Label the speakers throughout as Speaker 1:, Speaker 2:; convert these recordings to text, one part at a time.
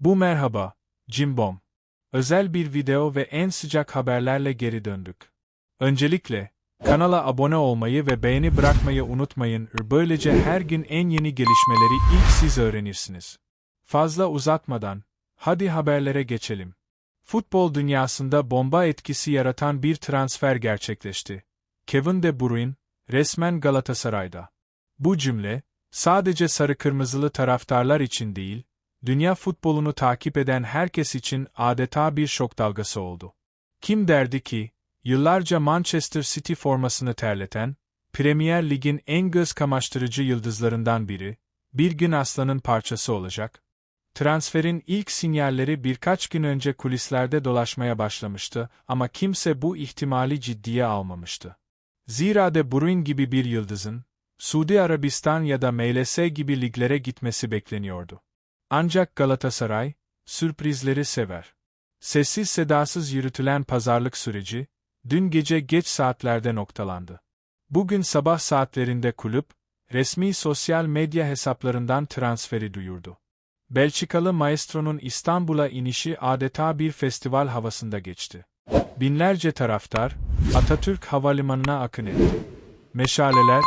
Speaker 1: Bu merhaba, Cimbom. Özel bir video ve en sıcak haberlerle geri döndük. Öncelikle, kanala abone olmayı ve beğeni bırakmayı unutmayın. Böylece her gün en yeni gelişmeleri ilk siz öğrenirsiniz. Fazla uzatmadan, hadi haberlere geçelim. Futbol dünyasında bomba etkisi yaratan bir transfer gerçekleşti. Kevin De Bruyne, resmen Galatasaray'da. Bu cümle, sadece sarı kırmızılı taraftarlar için değil, dünya futbolunu takip eden herkes için adeta bir şok dalgası oldu. Kim derdi ki, yıllarca Manchester City formasını terleten, Premier Lig'in en göz kamaştırıcı yıldızlarından biri, bir gün aslanın parçası olacak? Transferin ilk sinyalleri birkaç gün önce kulislerde dolaşmaya başlamıştı ama kimse bu ihtimali ciddiye almamıştı. Zira De Bruyne gibi bir yıldızın, Suudi Arabistan ya da MLS gibi liglere gitmesi bekleniyordu. Ancak Galatasaray, sürprizleri sever. Sessiz sedasız yürütülen pazarlık süreci, dün gece geç saatlerde noktalandı. Bugün sabah saatlerinde kulüp, resmi sosyal medya hesaplarından transferi duyurdu. Belçikalı maestronun İstanbul'a inişi adeta bir festival havasında geçti. Binlerce taraftar, Atatürk Havalimanı'na akın etti. Meşaleler,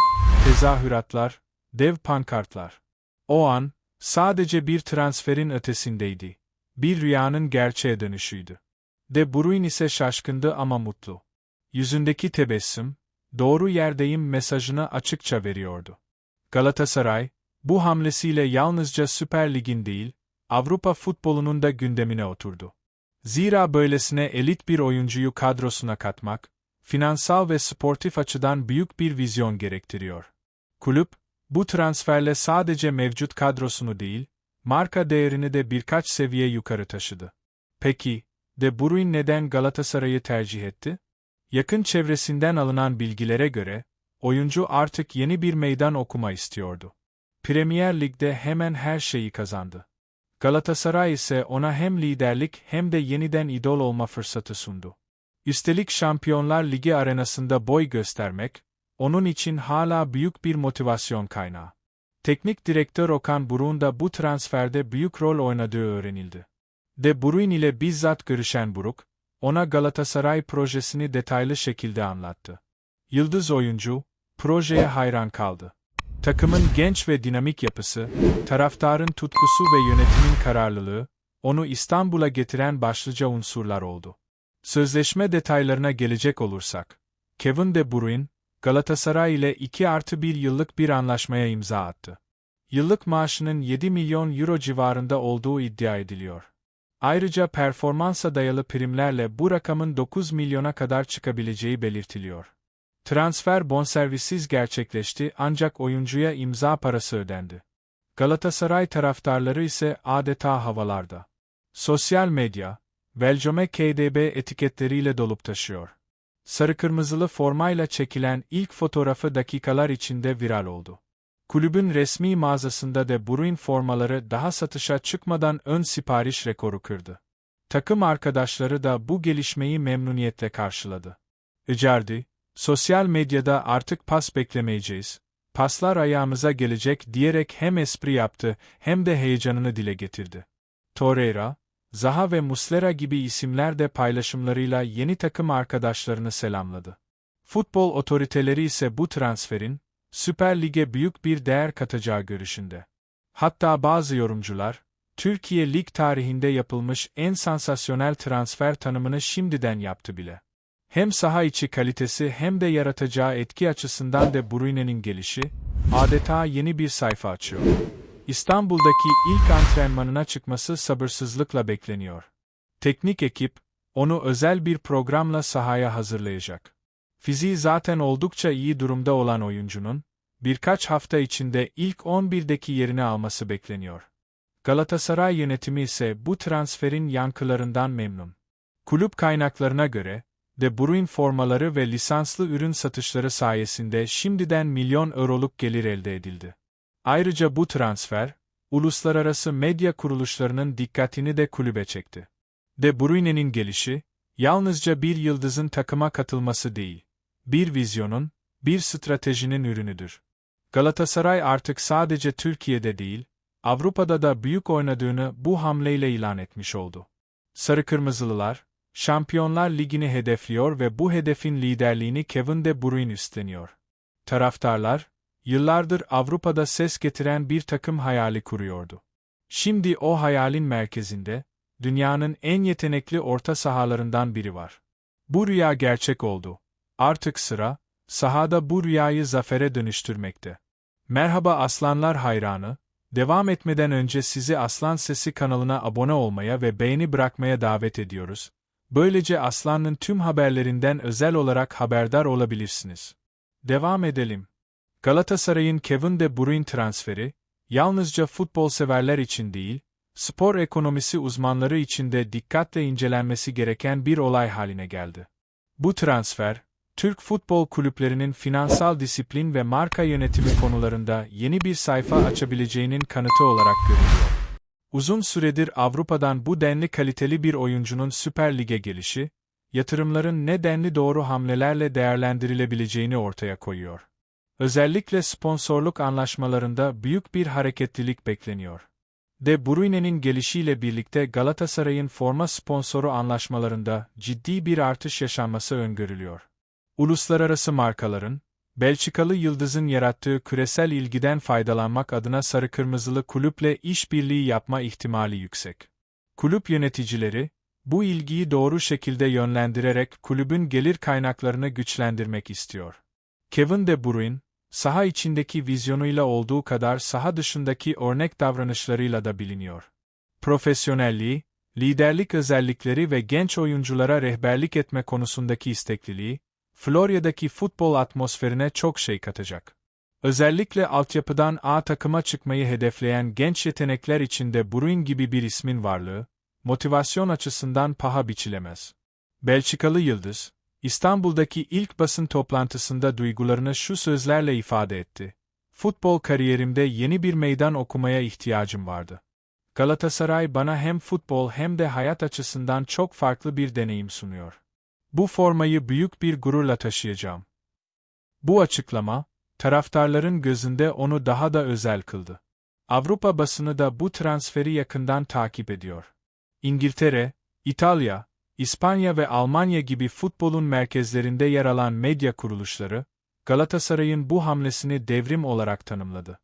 Speaker 1: tezahüratlar, dev pankartlar. O an, sadece bir transferin ötesindeydi. Bir rüyanın gerçeğe dönüşüydü. De Bruyne ise şaşkındı ama mutlu. Yüzündeki tebessüm, doğru yerdeyim mesajını açıkça veriyordu. Galatasaray, bu hamlesiyle yalnızca Süper Lig'in değil, Avrupa futbolunun da gündemine oturdu. Zira böylesine elit bir oyuncuyu kadrosuna katmak, finansal ve sportif açıdan büyük bir vizyon gerektiriyor. Kulüp, bu transferle sadece mevcut kadrosunu değil, marka değerini de birkaç seviye yukarı taşıdı. Peki, De Bruyne neden Galatasaray'ı tercih etti? Yakın çevresinden alınan bilgilere göre, oyuncu artık yeni bir meydan okuma istiyordu. Premier Lig'de hemen her şeyi kazandı. Galatasaray ise ona hem liderlik hem de yeniden idol olma fırsatı sundu. Üstelik Şampiyonlar Ligi arenasında boy göstermek, onun için hala büyük bir motivasyon kaynağı. Teknik direktör Okan Buruk'un da bu transferde büyük rol oynadığı öğrenildi. De Bruyne ile bizzat görüşen Buruk, ona Galatasaray projesini detaylı şekilde anlattı. Yıldız oyuncu, projeye hayran kaldı. Takımın genç ve dinamik yapısı, taraftarın tutkusu ve yönetimin kararlılığı, onu İstanbul'a getiren başlıca unsurlar oldu. Sözleşme detaylarına gelecek olursak, Kevin De Bruyne, Galatasaray ile 2 artı 1 yıllık bir anlaşmaya imza attı. Yıllık maaşının 7 milyon euro civarında olduğu iddia ediliyor. Ayrıca performansa dayalı primlerle bu rakamın 9 milyona kadar çıkabileceği belirtiliyor. Transfer bonservissiz gerçekleşti ancak oyuncuya imza parası ödendi. Galatasaray taraftarları ise adeta havalarda. Sosyal medya, Velcome KDB etiketleriyle dolup taşıyor. Sarı kırmızılı formayla çekilen ilk fotoğrafı dakikalar içinde viral oldu. Kulübün resmi mağazasında da Bruyne formaları daha satışa çıkmadan ön sipariş rekoru kırdı. Takım arkadaşları da bu gelişmeyi memnuniyetle karşıladı. Icardi, sosyal medyada artık pas beklemeyeceğiz, paslar ayağımıza gelecek diyerek hem espri yaptı hem de heyecanını dile getirdi. Torreira, Zaha ve Muslera gibi isimler de paylaşımlarıyla yeni takım arkadaşlarını selamladı. Futbol otoriteleri ise bu transferin, Süper Lig'e büyük bir değer katacağı görüşünde. Hatta bazı yorumcular, Türkiye Lig tarihinde yapılmış en sansasyonel transfer tanımını şimdiden yaptı bile. Hem saha içi kalitesi hem de yaratacağı etki açısından da Bruyne'nin gelişi, adeta yeni bir sayfa açıyor. İstanbul'daki ilk antrenmanına çıkması sabırsızlıkla bekleniyor. Teknik ekip, onu özel bir programla sahaya hazırlayacak. Fiziği zaten oldukça iyi durumda olan oyuncunun, birkaç hafta içinde ilk 11'deki yerini alması bekleniyor. Galatasaray yönetimi ise bu transferin yankılarından memnun. Kulüp kaynaklarına göre, De Bruyne formaları ve lisanslı ürün satışları sayesinde şimdiden milyon euroluk gelir elde edildi. Ayrıca bu transfer, uluslararası medya kuruluşlarının dikkatini de kulübe çekti. De Bruyne'nin gelişi, yalnızca bir yıldızın takıma katılması değil, bir vizyonun, bir stratejinin ürünüdür. Galatasaray artık sadece Türkiye'de değil, Avrupa'da da büyük oynadığını bu hamleyle ilan etmiş oldu. Sarı Kırmızılılar, Şampiyonlar Ligi'ni hedefliyor ve bu hedefin liderliğini Kevin De Bruyne üstleniyor. Taraftarlar, yıllardır Avrupa'da ses getiren bir takım hayali kuruyordu. Şimdi o hayalin merkezinde, dünyanın en yetenekli orta sahalarından biri var. Bu rüya gerçek oldu. Artık sıra, sahada bu rüyayı zafere dönüştürmekte. Merhaba Aslanlar hayranı, devam etmeden önce sizi Aslan Sesi kanalına abone olmaya ve beğeni bırakmaya davet ediyoruz. Böylece Aslan'ın tüm haberlerinden özel olarak haberdar olabilirsiniz. Devam edelim. Galatasaray'ın Kevin De Bruyne transferi, yalnızca futbol severler için değil, spor ekonomisi uzmanları için de dikkatle incelenmesi gereken bir olay haline geldi. Bu transfer, Türk futbol kulüplerinin finansal disiplin ve marka yönetimi konularında yeni bir sayfa açabileceğinin kanıtı olarak görülüyor. Uzun süredir Avrupa'dan bu denli kaliteli bir oyuncunun Süper Lig'e gelişi, yatırımların ne denli doğru hamlelerle değerlendirilebileceğini ortaya koyuyor. Özellikle sponsorluk anlaşmalarında büyük bir hareketlilik bekleniyor. De Bruyne'nin gelişiyle birlikte Galatasaray'ın forma sponsoru anlaşmalarında ciddi bir artış yaşanması öngörülüyor. Uluslararası markaların, Belçikalı Yıldız'ın yarattığı küresel ilgiden faydalanmak adına sarı kırmızılı kulüple işbirliği yapma ihtimali yüksek. Kulüp yöneticileri, bu ilgiyi doğru şekilde yönlendirerek kulübün gelir kaynaklarını güçlendirmek istiyor. Kevin De Bruyne, saha içindeki vizyonuyla olduğu kadar saha dışındaki örnek davranışlarıyla da biliniyor. Profesyonelliği, liderlik özellikleri ve genç oyunculara rehberlik etme konusundaki istekliliği, Florya'daki futbol atmosferine çok şey katacak. Özellikle altyapıdan A takıma çıkmayı hedefleyen genç yetenekler içinde Bruin gibi bir ismin varlığı, motivasyon açısından paha biçilemez. Belçikalı Yıldız, İstanbul'daki ilk basın toplantısında duygularını şu sözlerle ifade etti. Futbol kariyerimde yeni bir meydan okumaya ihtiyacım vardı. Galatasaray bana hem futbol hem de hayat açısından çok farklı bir deneyim sunuyor. Bu formayı büyük bir gururla taşıyacağım. Bu açıklama, taraftarların gözünde onu daha da özel kıldı. Avrupa basını da bu transferi yakından takip ediyor. İngiltere, İtalya, İspanya ve Almanya gibi futbolun merkezlerinde yer alan medya kuruluşları, Galatasaray'ın bu hamlesini devrim olarak tanımladı.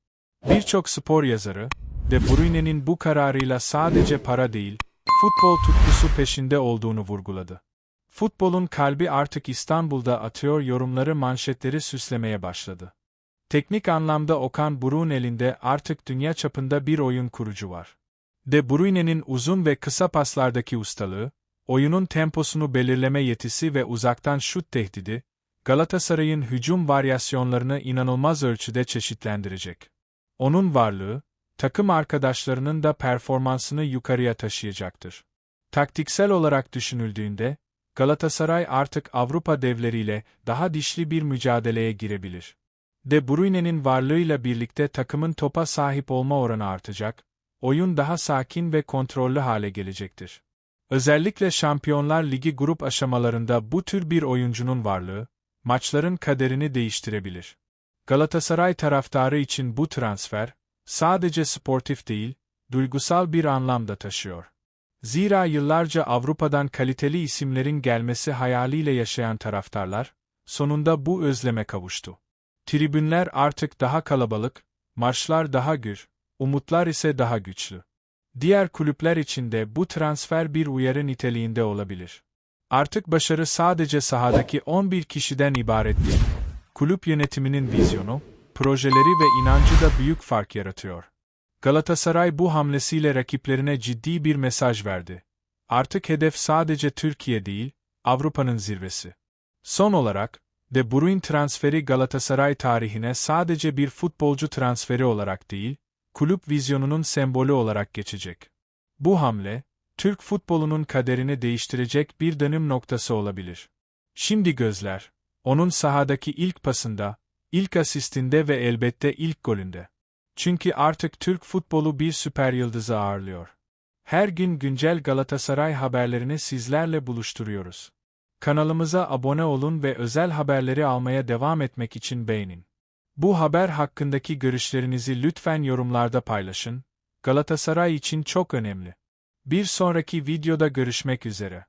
Speaker 1: Birçok spor yazarı, De Bruyne'nin bu kararıyla sadece para değil, futbol tutkusu peşinde olduğunu vurguladı. Futbolun kalbi artık İstanbul'da atıyor yorumları manşetleri süslemeye başladı. Teknik anlamda Okan Buruk'un elinde artık dünya çapında bir oyun kurucu var. De Bruyne'nin uzun ve kısa paslardaki ustalığı, oyunun temposunu belirleme yetisi ve uzaktan şut tehdidi, Galatasaray'ın hücum varyasyonlarını inanılmaz ölçüde çeşitlendirecek. Onun varlığı, takım arkadaşlarının da performansını yukarıya taşıyacaktır. Taktiksel olarak düşünüldüğünde, Galatasaray artık Avrupa devleriyle daha dişli bir mücadeleye girebilir. De Bruyne'nin varlığıyla birlikte takımın topa sahip olma oranı artacak, oyun daha sakin ve kontrollü hale gelecektir. Özellikle Şampiyonlar Ligi grup aşamalarında bu tür bir oyuncunun varlığı, maçların kaderini değiştirebilir. Galatasaray taraftarı için bu transfer, sadece sportif değil, duygusal bir anlam da taşıyor. Zira yıllarca Avrupa'dan kaliteli isimlerin gelmesi hayaliyle yaşayan taraftarlar, sonunda bu özleme kavuştu. Tribünler artık daha kalabalık, marşlar daha gür, umutlar ise daha güçlü. Diğer kulüpler için de bu transfer bir uyarı niteliğinde olabilir. Artık başarı sadece sahadaki 11 kişiden ibaret değil. Kulüp yönetiminin vizyonu, projeleri ve inancı da büyük fark yaratıyor. Galatasaray bu hamlesiyle rakiplerine ciddi bir mesaj verdi. Artık hedef sadece Türkiye değil, Avrupa'nın zirvesi. Son olarak, De Bruyne transferi Galatasaray tarihine sadece bir futbolcu transferi olarak değil, kulüp vizyonunun sembolü olarak geçecek. Bu hamle, Türk futbolunun kaderini değiştirecek bir dönüm noktası olabilir. Şimdi gözler, onun sahadaki ilk pasında, ilk asistinde ve elbette ilk golünde. Çünkü artık Türk futbolu bir süper yıldızı ağırlıyor. Her gün güncel Galatasaray haberlerini sizlerle buluşturuyoruz. Kanalımıza abone olun ve özel haberleri almaya devam etmek için beğenin. Bu haber hakkındaki görüşlerinizi lütfen yorumlarda paylaşın. Galatasaray için çok önemli. Bir sonraki videoda görüşmek üzere.